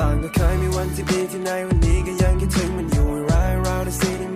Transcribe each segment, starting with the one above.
ต่างก็เคยมีวันที่ดีที่ในวันนี้ก็ยังคิดถึงมันอยู่ร้ายเ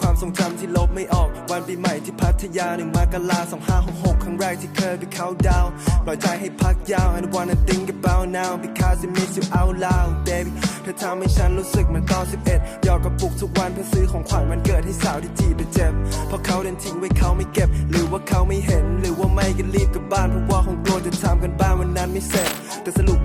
ความทรงจำที่ลบไม่ออก วันปีใหม่ที่พัทยาหนึ่งมกราสองห้าหกหกครั้งแรกที่เคยไปเขาดาวปล่อยใจให้พักยาว and wanna think about now because I miss you out loud baby เธอทำให้ฉันรู้สึกเหมือนตอน11หยอดกระปุกทุกวันเพื่อซื้อของขวัญวันเกิดให้สาวที่จีบไปเจ็บเพราะเขาเดินทิ้งไว้เขาไม่เก็บ หรือว่าเขาไม่เห็น หรือว่าไม่ก็รีบกลับบ้านเพราะว่าคงกลัวจะทำกันบ้านวันนั้นไม่เสร็จแต่สรุป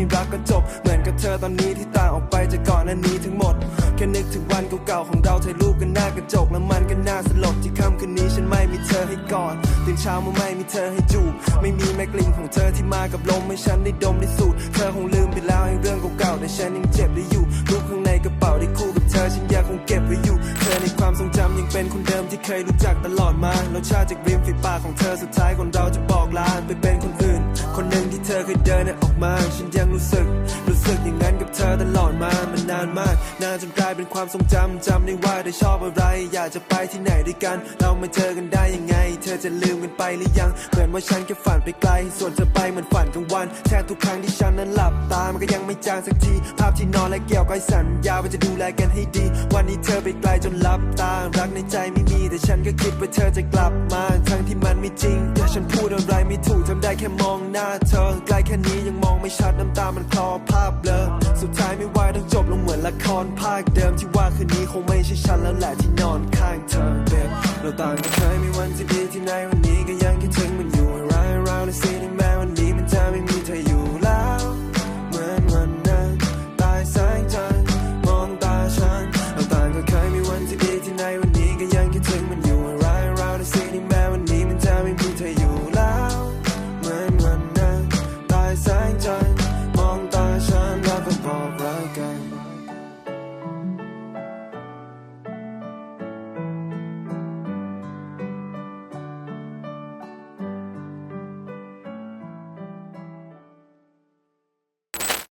ไม่รักก็จบ เหมือนกับเธอตอนนี้ที่ต่างออกไปจากก่อนหน้านี้ทั้งหมด แค่นึกถึงวันเก่าๆของเราถ่ายรูปกันหน้ากระจกแล้วมันก็น่าสลดที่ค่ำคืนนี้ฉันไม่มีเธอให้กอดตื่นเช้ามาไม่มีเธอให้จูบไม่มีแม้กลิ่นของเธอที่มากับลมให้ฉันได้ดมได้สูดเธอคงลืมไปแล้วไอ้เรื่องเก่าๆแต่ฉันยังเจ็บได้อยู่รูปข้างในกระเป๋าที่คู่กับเธอฉันยังคงเก็บไว้อยู่ เธอในความทรงจำยังเป็นคนเดิมที่เคยรู้จักตลอดมารสชาติจากริมฝีปากของเธอสุดท้ายคนเราจะบอกลาไปเป็นคนอื่น คนหนึ่ง ธอเคยเดินออกมา ฉันยังรู้สึก รู้สึกอย่างนั้นกับเธอตลอดมา มันนานมาก นานจนกลายเป็นความทรงจำจำได้ว่าได้ชอบอะไร อยากจะไปที่ไหนด้วยกัน เรามาเจอกันได้ยังไง เธอจะลืมกันไปหรือยัง เหมือนว่าฉันแค่ฝันไปไกล ส่วนเธอไปเหมือนฝันกลางวัน แทบทุกครั้งที่ฉันนั้นหลับตา มันก็ยังไม่จางสักที ภาพที่นอนและเกี่ยวกับสัญญาว่าจะดูแลกันให้ดี วันนี้เธอไปไกลจนหลับตา รักในใจไม่มี แต่ฉันก็คิดว่าเธอจะกลับมา ทั้งที่มันไม่จริงแต่ฉันพูดอะไรไม่ถูกทำได้แค่มองหน้าเธอ ไม่ชัดน้ำตามันคลอภาพเบลอสุดท้ายไม่ไหวต้องจบลงเหมือนละครภาคเดิมที่ว่าคืนนี้คงไม่ใช่ฉันแล้วแหละที่นอนข้างเธอเบเราต่างกันเคยมีวันที่ดีที่ในวันนี้ก็ยังคิดถึงมันอยู่ร้ายราในซีน